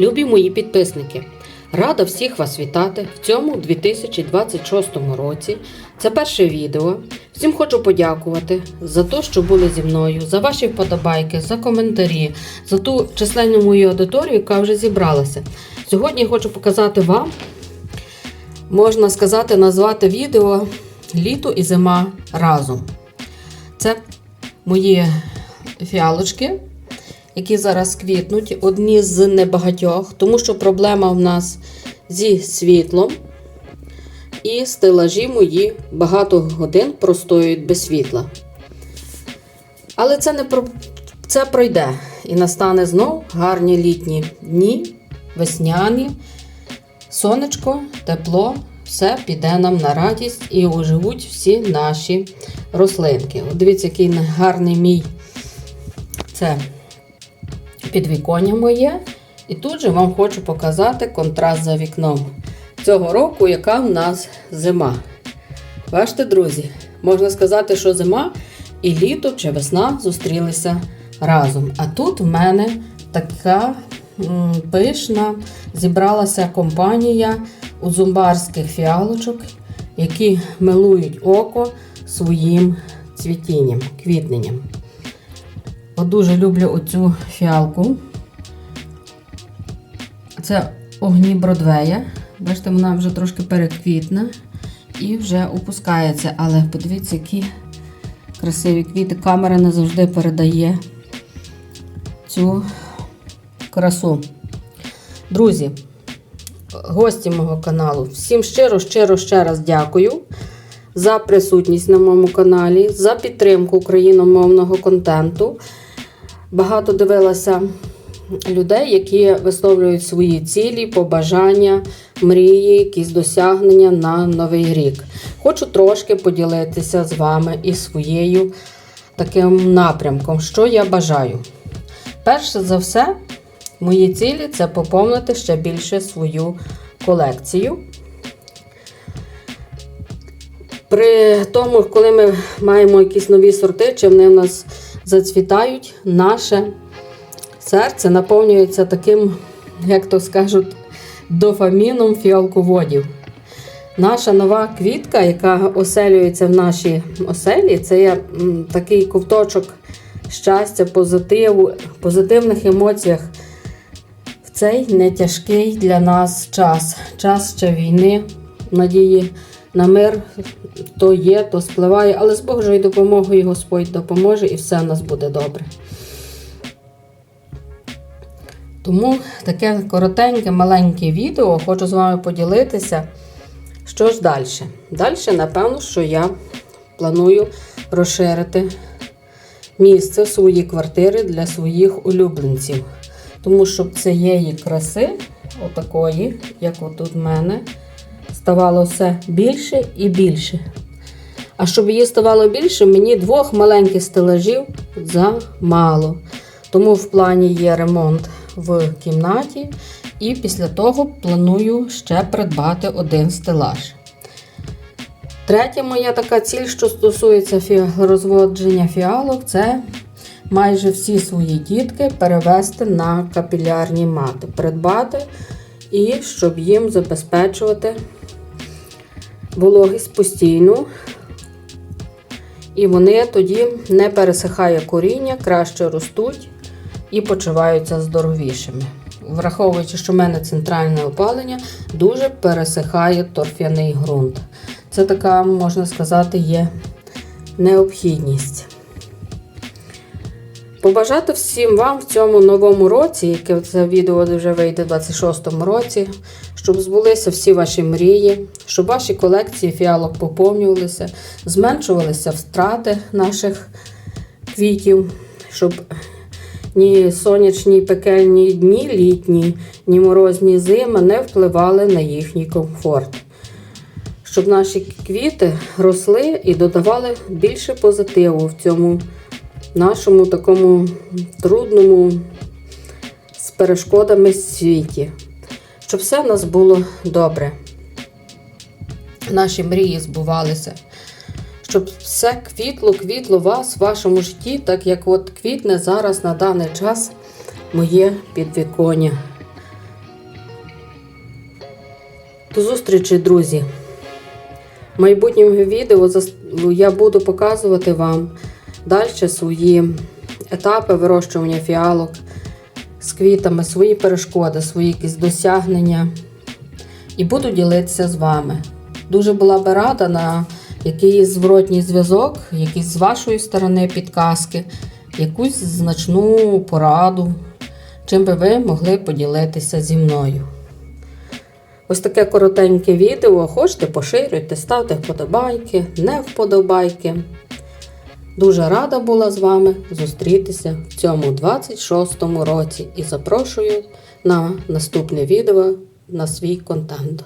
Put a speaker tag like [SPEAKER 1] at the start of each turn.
[SPEAKER 1] Любі мої підписники! Рада всіх вас вітати в цьому 2026 році. Це перше відео. Всім хочу подякувати за те, що були зі мною, за ваші вподобайки, за коментарі, за ту численну мою аудиторію, яка вже зібралася. Сьогодні хочу показати вам, можна сказати, назвати відео Літо і зима разом. Це мої фіалочки, які зараз квітнуть, одні з небагатьох, тому що проблема в нас зі світлом. І стелажі мої багато годин простоюють без світла. Але це не про... це пройде. І настане знов гарні літні дні, весняні, сонечко, тепло, все піде нам на радість і оживуть всі наші рослинки. От дивіться, який гарний мій це підвіконня моє. І тут же вам хочу показати контраст за вікном. Цього року, яка в нас зима. Бачите, друзі, можна сказати, що зима і літо чи весна зустрілися разом. А тут в мене така пишна зібралася компанія у зумбарських фіалочок, які милують око своїм цвітінням, квітненням. Дуже люблю оцю фіалку. Це огні Бродвея. Бачите, вона вже трошки переквітна і вже опускається. Але подивіться, які красиві квіти. Камера не завжди передає цю красу. Друзі, гості мого каналу, всім щиро, щиро ще раз дякую за присутність на моєму каналі, за підтримку україномовного контенту. Багато дивилася людей, які висловлюють свої цілі, побажання, мрії, якісь досягнення на новий рік. Хочу трошки поділитися з вами і своєю таким напрямком, що я бажаю. Перше за все, мої цілі це поповнити ще більше свою колекцію. При тому, коли ми маємо якісь нові сорти, чи вони в нас зацвітають, наше серце наповнюється таким, як то скажуть, дофаміном фіалководів. Наша нова квітка, яка оселюється в нашій оселі, це є такий ковточок щастя, позитиву, позитивних емоціях в цей нетяжкий для нас час. Час ще війни, надії на мир, то є, то спливає, але з Божою допомогою Господь допоможе і все в нас буде добре. Тому таке коротеньке, маленьке відео хочу з вами поділитися. Що ж далі? Далі, напевно, що я планую розширити місце своєї квартири для своїх улюбленців. Тому що цієї краси, отакої, як отут в мене, ставало все більше і більше. А щоб її ставало більше, мені двох маленьких стелажів замало. Тому в плані є ремонт в кімнаті, і після того планую ще придбати один стелаж. Третя моя така ціль, що стосується фі- розводження фіалок, це майже всі свої дітки перевести на капілярні мати, придбати і щоб їм забезпечувати вологість постійну. І вони тоді не пересихає коріння, краще ростуть і почуваються здоровішими. Враховуючи, що в мене центральне опалення, дуже пересихає торфяний ґрунт. Це така, можна сказати, є необхідність. Побажати всім вам в цьому новому році, яке це відео вже вийде в 26-му році, щоб збулися всі ваші мрії, щоб ваші колекції фіалок поповнювалися, зменшувалися втрати наших квітів, щоб ні сонячні пекельні дні літні, ні морозні зими не впливали на їхній комфорт. Щоб наші квіти росли і додавали більше позитиву в цьому нашому такому трудному з перешкодами світі. Щоб все в нас було добре. Наші мрії збувалися. Щоб все квітло, квітло вас в вашому житті, так як от квітне зараз на даний час моє підвіконня. До зустрічі, друзі! В майбутньому відео я буду показувати вам далі свої етапи вирощування фіалок з квітами, свої перешкоди, свої якісь досягнення. І буду ділитися з вами. Дуже була би рада на якийсь зворотній зв'язок, якісь з вашої сторони підказки, якусь значну пораду, чим би ви могли поділитися зі мною. Ось таке коротеньке відео. Хочете, поширюйте, ставте вподобайки, не вподобайки. Дуже рада була з вами зустрітися в цьому 26-му році і запрошую на наступне відео на свій контент.